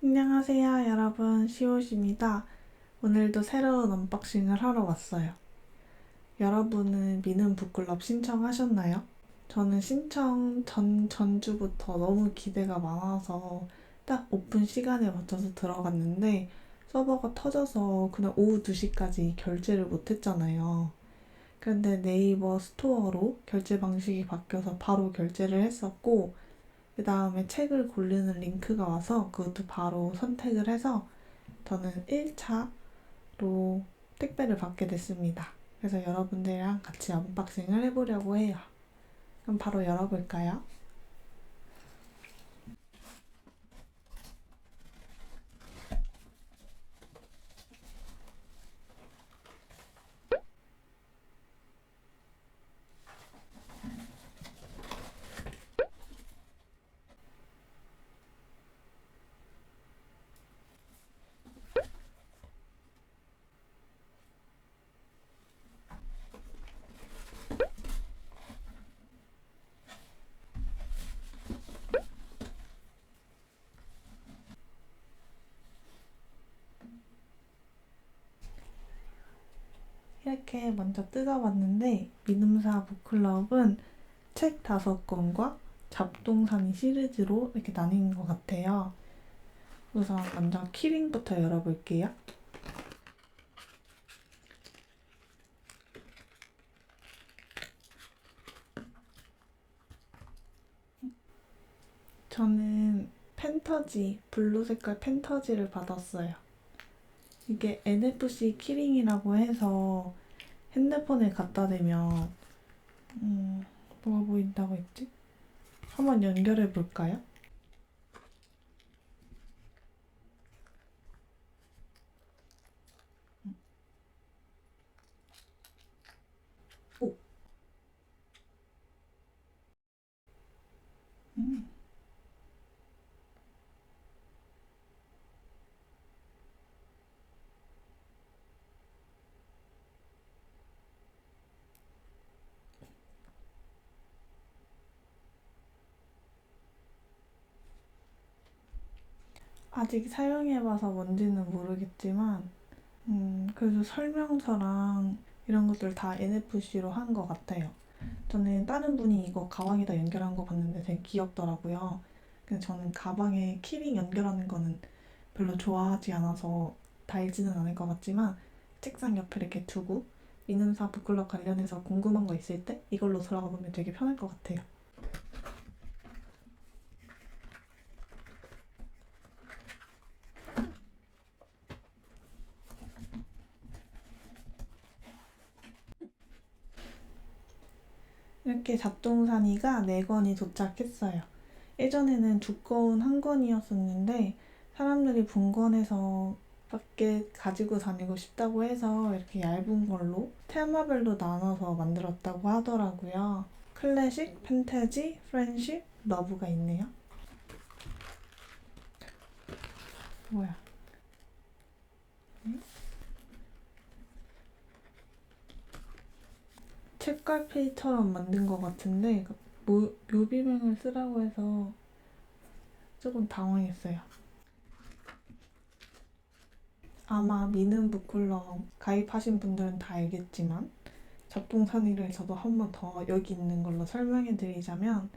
안녕하세요, 여러분. 시옷입니다. 오늘도 새로운 언박싱을 하러 왔어요. 여러분은 미는 북클럽 신청하셨나요? 저는 신청 전 전주부터 너무 기대가 많아서 딱 오픈 시간에 맞춰서 들어갔는데 서버가 터져서 그냥 오후 2시까지 결제를 못했잖아요. 그런데 네이버 스토어로 결제 방식이 바뀌어서 바로 결제를 했었고 그 다음에 책을 고르는 링크가 와서 그것도 바로 선택을 해서 저는 1차로 택배를 받게 됐습니다. 그래서 여러분들이랑 같이 언박싱을 해보려고 해요. 그럼 바로 열어볼까요? 이렇게 먼저 뜯어봤는데 미음사 북클럽은 책 다섯 권과 잡동사니 시리즈로 이렇게 나뉜 것 같아요. 우선 먼저 키링부터 열어볼게요. 저는 펜터지, 블루 색깔 펜터지를 받았어요. 이게 NFC 키링이라고 해서 핸드폰에 갖다 대면 음, 뭐가 보인다고 했지? 한번 연결해 볼까요? 오. 음. 아직 사용해봐서 뭔지는 모르겠지만, 음, 그래도 설명서랑 이런 것들 다 NFC로 한 것 같아요. 저는 다른 분이 이거 가방에다 연결한 거 봤는데 되게 귀엽더라고요. 근데 저는 가방에 키링 연결하는 거는 별로 좋아하지 않아서 달지는 않을 것 같지만, 책상 옆에 이렇게 두고, 이음사 북클럽 관련해서 궁금한 거 있을 때 이걸로 들어가 보면 되게 편할 것 같아요. 이렇게 잡동사니가 4권이 도착했어요. 예전에는 두꺼운 한 권이었었는데 사람들이 분권해서 밖에 가지고 다니고 싶다고 해서 이렇게 얇은 걸로 테마별로 나눠서 만들었다고 하더라고요. 클래식, 팬타지, 프렌십, 러브가 있네요. 뭐야? 책갈피처럼 만든 것 같은데 모, 묘비명을 쓰라고 해서 조금 당황했어요. 아마 미는 북클럽 가입하신 분들은 다 알겠지만 잡동사니를 저도 한 번 더 여기 있는 걸로 설명해 드리자면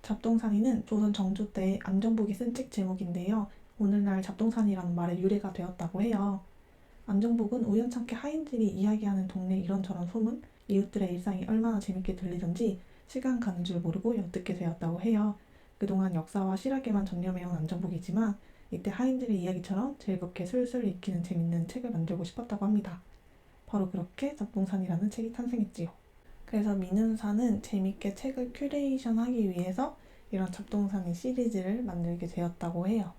잡동사니는 조선 정조 때 안정복이 쓴 책 제목인데요. 오늘날 잡동사니라는 말의 유래가 되었다고 해요. 안정복은 우연찮게 하인들이 이야기하는 동네 이런저런 소문, 이웃들의 일상이 얼마나 재밌게 들리던지 시간 가는 줄 모르고 엿듣게 되었다고 해요. 그동안 역사와 실학에만 전념해온 안정복이지만 이때 하인들의 이야기처럼 즐겁게 술술 읽히는 재밌는 책을 만들고 싶었다고 합니다. 바로 그렇게 잡동산이라는 책이 탄생했지요. 그래서 민은사는 재밌게 책을 큐레이션하기 위해서 이런 잡동산이 시리즈를 만들게 되었다고 해요.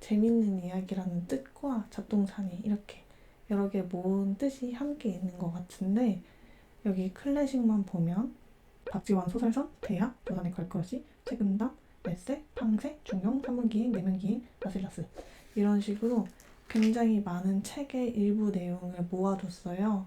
재밌는 이야기라는 뜻과 잡동산이 이렇게 여러 개 모은 뜻이 함께 있는 것 같은데 여기 클래식만 보면 박지원 소설선, 대학, 도산의 걸크러시, 책임담, 메세, 팡세, 중용, 삼문기행, 내면기행, 라슬라스 이런 식으로 굉장히 많은 책의 일부 내용을 모아뒀어요.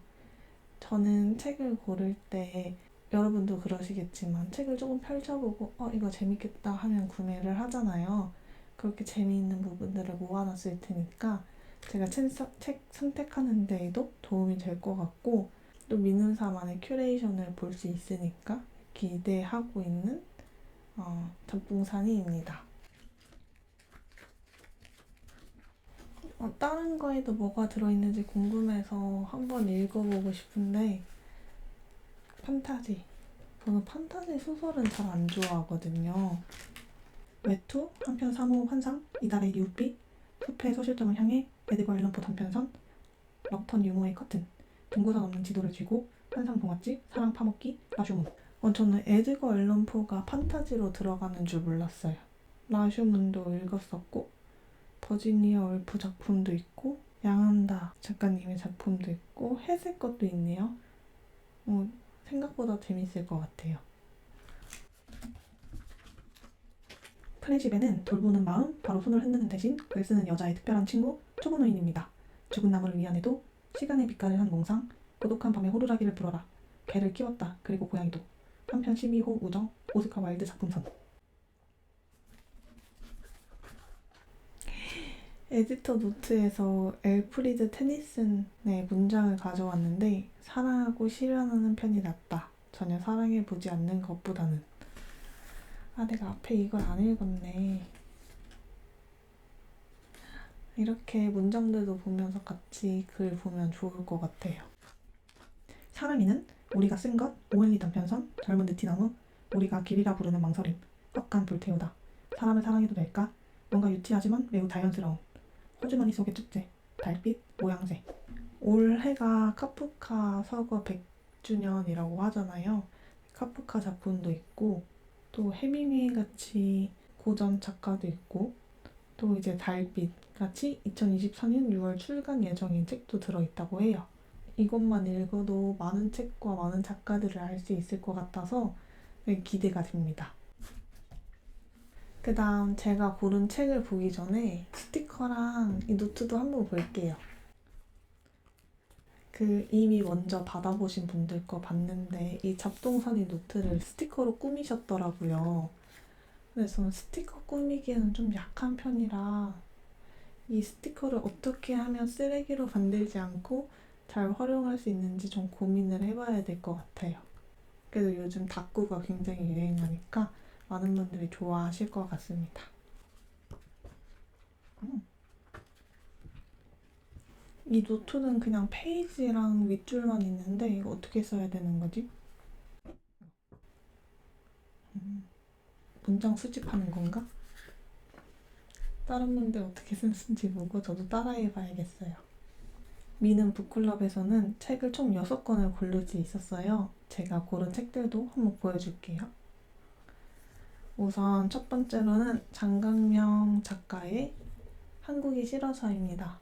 저는 책을 고를 때 여러분도 그러시겠지만 책을 조금 펼쳐보고 어 이거 재밌겠다 하면 구매를 하잖아요. 그렇게 재미있는 부분들을 모아놨을 테니까 제가 책, 선택하는 데에도 도움이 될 것 같고 또 민음사만의 큐레이션을 볼 수 있으니까 기대하고 있는 어, 잡봉산이입니다. 어, 다른 거에도 뭐가 들어있는지 궁금해서 한번 읽어보고 싶은데 판타지 저는 판타지 소설은 잘 안 좋아하거든요. 외투, 한편 3호 환상, 이달의 이웃빛, 숲의 소실점을 향해, 에드거 앨런포 단편선, 럭턴 유모의 커튼, 등고선 없는 지도를 쥐고, 환상 동화집, 사랑 파먹기, 라쇼문. 어, 저는 에드거 앨런포가 판타지로 들어가는 줄 몰랐어요. 라쇼문도 읽었었고, 버지니아 울프 작품도 있고, 양한다 작가님의 작품도 있고, 해세 것도 있네요. 어, 생각보다 재밌을 것 같아요. 플래집에는 돌보는 마음, 바로 손을 흔드는 대신 글 쓰는 여자의 특별한 친구, 초보노인입니다. 죽은 나무를 위안해도 시간의 빛깔을 한 몽상, 고독한 밤에 호루라기를 불어라. 개를 키웠다. 그리고 고양이도. 한편 12호 우정, 오스카 와일드 작품선. 에디터 노트에서 엘프리드 테니슨의 문장을 가져왔는데 사랑하고 실현하는 편이 낫다. 전혀 사랑해보지 않는 것보다는. 아, 내가 앞에 이걸 안 읽었네. 이렇게 문장들도 보면서 같이 글 보면 좋을 것 같아요. 사랑이는 우리가 쓴 것, 오엘리 단편선, 젊은 느티나무, 우리가 길이라 부르는 망설임, 떡간 불태우다. 사람을 사랑해도 될까? 뭔가 유치하지만 매우 자연스러운. 호주머니 속의 축제, 달빛, 모양새. 올해가 카프카 서거 100주년이라고 하잖아요. 카프카 작품도 있고, 또 해밍웨이 같이 고전 작가도 있고, 또 이제 달빛 같이 2024년 6월 출간 예정인 책도 들어있다고 해요. 이것만 읽어도 많은 책과 많은 작가들을 알 수 있을 것 같아서 기대가 됩니다. 그 다음 제가 고른 책을 보기 전에 스티커랑 이 노트도 한번 볼게요. 그 이미 먼저 받아보신 분들 거 봤는데 이 잡동사니 노트를 스티커로 꾸미셨더라고요. 근데 저는 스티커 꾸미기에는 좀 약한 편이라 이 스티커를 어떻게 하면 쓰레기로 만들지 않고 잘 활용할 수 있는지 좀 고민을 해봐야 될 것 같아요. 그래도 요즘 다꾸가 굉장히 유행하니까 많은 분들이 좋아하실 것 같습니다. 음. 이 노트는 그냥 페이지랑 윗줄만 있는데 이거 어떻게 써야 되는 거지? 음, 문장 수집하는 건가? 다른 분들 어떻게 쓰는지 보고 저도 따라해 봐야겠어요. 미는 북클럽에서는 책을 총 6권을 고를 수 있었어요. 제가 고른 책들도 한번 보여줄게요. 우선 첫 번째로는 장강명 작가의 한국이 싫어서입니다.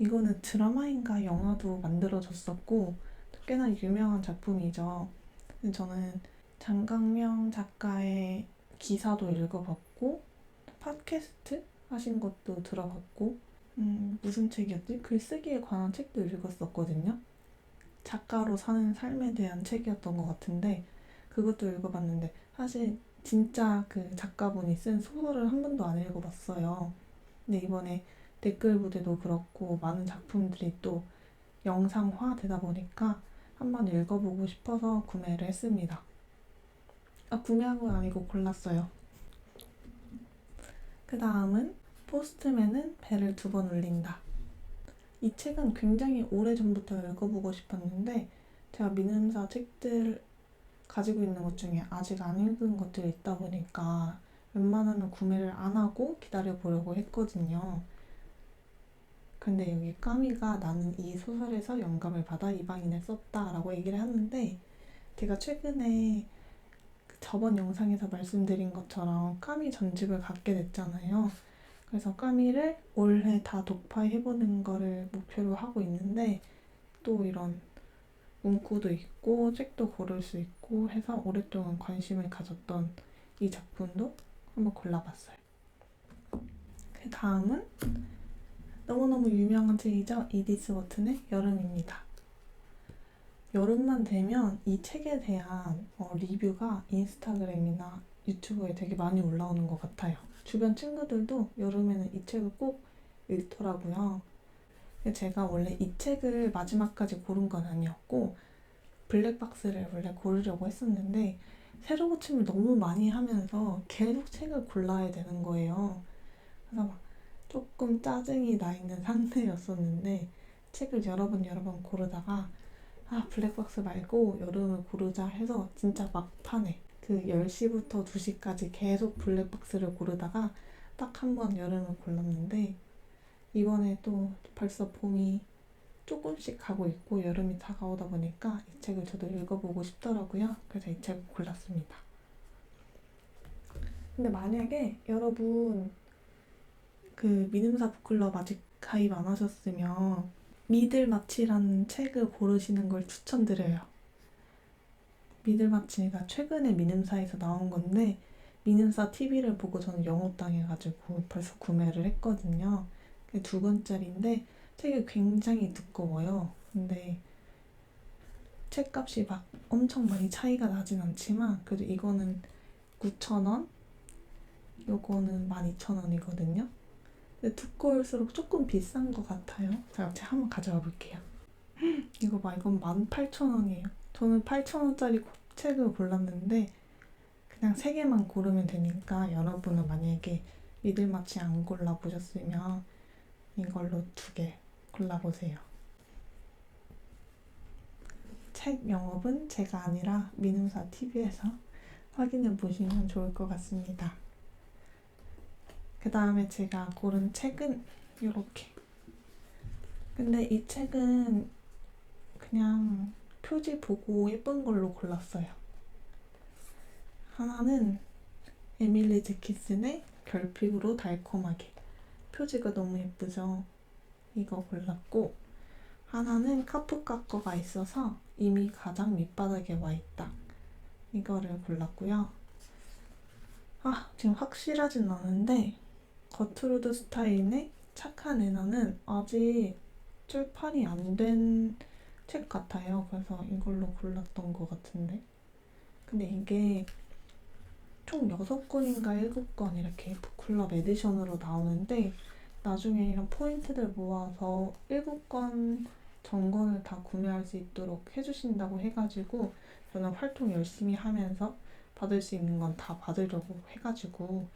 이거는 드라마인가 영화도 만들어졌었고 꽤나 유명한 작품이죠. 저는 장강명 작가의 기사도 읽어봤고 팟캐스트 하신 것도 들어봤고 음, 무슨 책이었지? 글쓰기에 관한 책도 읽었었거든요. 작가로 사는 삶에 대한 책이었던 것 같은데 그것도 읽어봤는데 사실 진짜 그 작가분이 쓴 소설을 한 번도 안 읽어봤어요. 근데 이번에 댓글 부대도 그렇고 많은 작품들이 또 영상화 되다 보니까 한번 읽어보고 싶어서 구매를 했습니다. 아, 구매한 건 아니고 골랐어요. 그 다음은 포스트맨은 배를 두 번 울린다. 이 책은 굉장히 오래 전부터 읽어보고 싶었는데 제가 민음사 책들 가지고 있는 것 중에 아직 안 읽은 것들이 있다 보니까 웬만하면 구매를 안 하고 기다려 보려고 했거든요. 근데 여기 까미가 나는 이 소설에서 영감을 받아 이방인을 썼다라고 얘기를 하는데 제가 최근에 그 저번 영상에서 말씀드린 것처럼 까미 전집을 갖게 됐잖아요. 그래서 까미를 올해 다 독파해보는 거를 목표로 하고 있는데 또 이런 문구도 있고 책도 고를 수 있고 해서 오랫동안 관심을 가졌던 이 작품도 한번 골라봤어요. 그 다음은 너무너무 유명한 책이죠. 이디스 워튼의 여름입니다. 여름만 되면 이 책에 대한 어, 리뷰가 인스타그램이나 유튜브에 되게 많이 올라오는 것 같아요. 주변 친구들도 여름에는 이 책을 꼭 읽더라고요. 제가 원래 이 책을 마지막까지 고른 건 아니었고 블랙박스를 원래 고르려고 했었는데 새로 고침을 너무 많이 하면서 계속 책을 골라야 되는 거예요. 그래서 막 조금 짜증이 나 있는 상태였었는데 책을 여러 번 여러 번 고르다가 아 블랙박스 말고 여름을 고르자 해서 진짜 막판에 그 10시부터 2시까지 계속 블랙박스를 고르다가 딱 한 번 여름을 골랐는데 이번에 또 벌써 봄이 조금씩 가고 있고 여름이 다가오다 보니까 이 책을 저도 읽어보고 싶더라고요. 그래서 이 책을 골랐습니다. 근데 만약에 여러분 그 믿음사 북클럽 아직 가입 안 하셨으면 미들마치라는 책을 고르시는 걸 추천드려요. 미들마치가 최근에 미음사에서 나온 건데 미음사 TV를 보고 저는 영업당해가지고 벌써 구매를 했거든요. 두 권짜리인데 책이 굉장히 두꺼워요. 근데 책값이 막 엄청 많이 차이가 나진 않지만 그래도 이거는 9,000원, 요거는 12,000원이거든요. 근데 두꺼울수록 조금 비싼 것 같아요. 자, 제가 한번 가져가 볼게요. 이거 봐, 이건 18,000원이에요. 저는 8,000원짜리 책을 골랐는데 그냥 세 개만 고르면 되니까 여러분은 만약에 미들마치 안 골라보셨으면 이걸로 두 개 골라보세요. 책 영업은 제가 아니라 민음사 TV에서 확인해 보시면 좋을 것 같습니다. 그 다음에 제가 고른 책은 이렇게. 근데 이 책은 그냥 표지 보고 예쁜 걸로 골랐어요. 하나는 에밀리 제키슨의 결핍으로 달콤하게. 표지가 너무 예쁘죠? 이거 골랐고, 하나는 카프카 거가 있어서 이미 가장 밑바닥에 와 있다. 이거를 골랐고요. 아, 지금 확실하진 않은데, 거트루드 스타인의 착한 애나는 아직 출판이 안 된 책 같아요. 그래서 이걸로 골랐던 것 같은데. 근데 이게 총 6권인가 7권 이렇게 북클럽 에디션으로 나오는데 나중에 이런 포인트들 모아서 7권 전권을 다 구매할 수 있도록 해주신다고 해가지고 저는 활동 열심히 하면서 받을 수 있는 건 다 받으려고 해가지고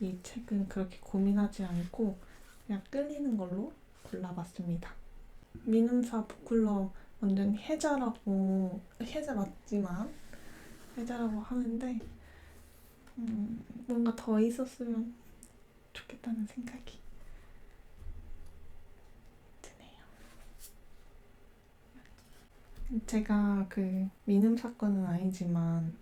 이 책은 그렇게 고민하지 않고 그냥 끌리는 걸로 골라봤습니다. 민음사 북클럽 완전 해자라고 해자 맞지만 해자라고 하는데 음, 뭔가 더 있었으면 좋겠다는 생각이 드네요. 제가 그 민음 사건은 아니지만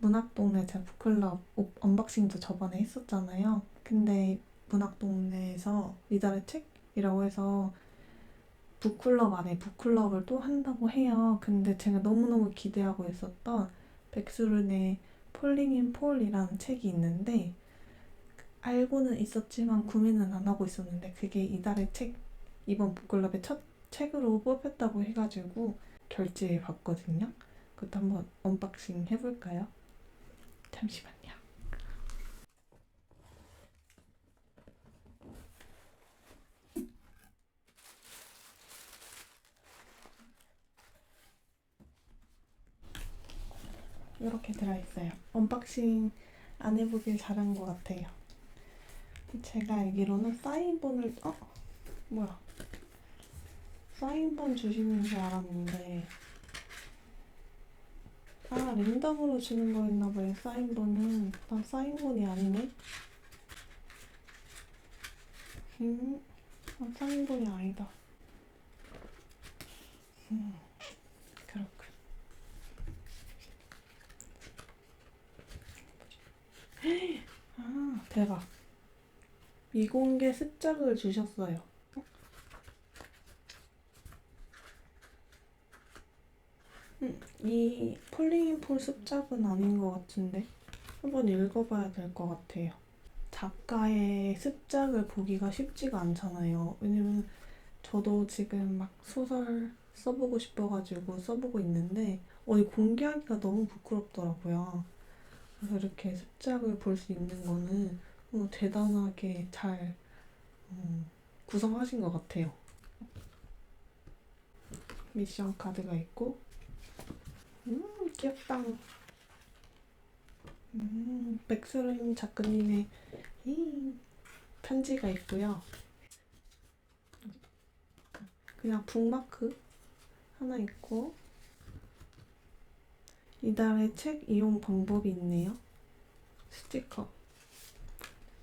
문학동네 제 북클럽 오- 언박싱도 저번에 했었잖아요. 근데 문학동네에서 이달의 책이라고 해서 북클럽 안에 북클럽을 또 한다고 해요. 근데 제가 너무너무 기대하고 있었던 백수른의 폴링 인 폴이라는 책이 있는데 알고는 있었지만 구매는 안 하고 있었는데 그게 이달의 책 이번 북클럽의 첫 책으로 뽑혔다고 해가지고 결제해 봤거든요. 그것도 한번 언박싱 해볼까요? 잠시만요. 이렇게 들어있어요. 언박싱 안 해보길 잘한 것 같아요. 제가 알기로는 사인본을 어 뭐야 사인본 주시는 줄 알았는데 아 랜덤으로 주는 거였나봐요 사인본은. 난 사인본이 아니네. 음 아, 사인본이 아니다. 음 그렇군. 아 대박. 미공개 습작을 주셨어요 이 폴링인폴 습작은 아닌 것 같은데 한번 읽어봐야 될 것 같아요. 작가의 습작을 보기가 쉽지가 않잖아요. 왜냐면 저도 지금 막 소설 써보고 싶어가지고 써보고 있는데 어디 공개하기가 너무 부끄럽더라고요. 그래서 이렇게 습작을 볼 수 있는 거는 어, 대단하게 잘 음, 구성하신 것 같아요. 미션 카드가 있고, 음, 귀엽다. 음, 백수림 작가님의 이 편지가 있고요. 그냥 북마크 하나 있고, 이달의 책 이용 방법이 있네요. 스티커.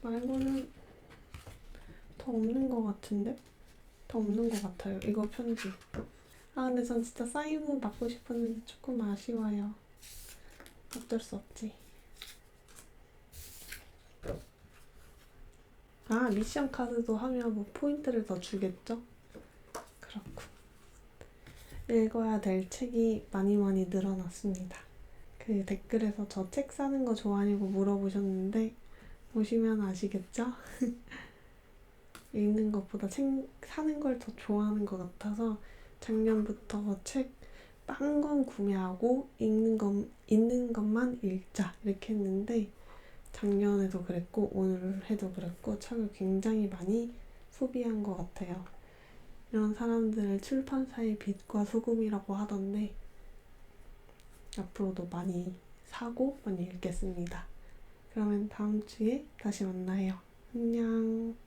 말고는 더 없는 것 같은데? 더 없는 것 같아요. 이거 편지. 아, 근데 전 진짜 사인은 받고 싶었는데 조금 아쉬워요. 어쩔 수 없지. 아, 미션 카드도 하면 뭐 포인트를 더 주겠죠? 그렇군. 읽어야 될 책이 많이 많이 늘어났습니다. 그 댓글에서 저 책 사는 거 좋아하냐고 물어보셨는데 보시면 아시겠죠? 읽는 것보다 책 사는 걸 더 좋아하는 것 같아서 작년부터 책 딴 건 구매하고 읽는 것 읽는 것만 읽자 이렇게 했는데 작년에도 그랬고 오늘 해도 그랬고 책을 굉장히 많이 소비한 것 같아요. 이런 사람들을 출판사의 빛과 소금이라고 하던데 앞으로도 많이 사고 많이 읽겠습니다. 그러면 다음 주에 다시 만나요. 안녕.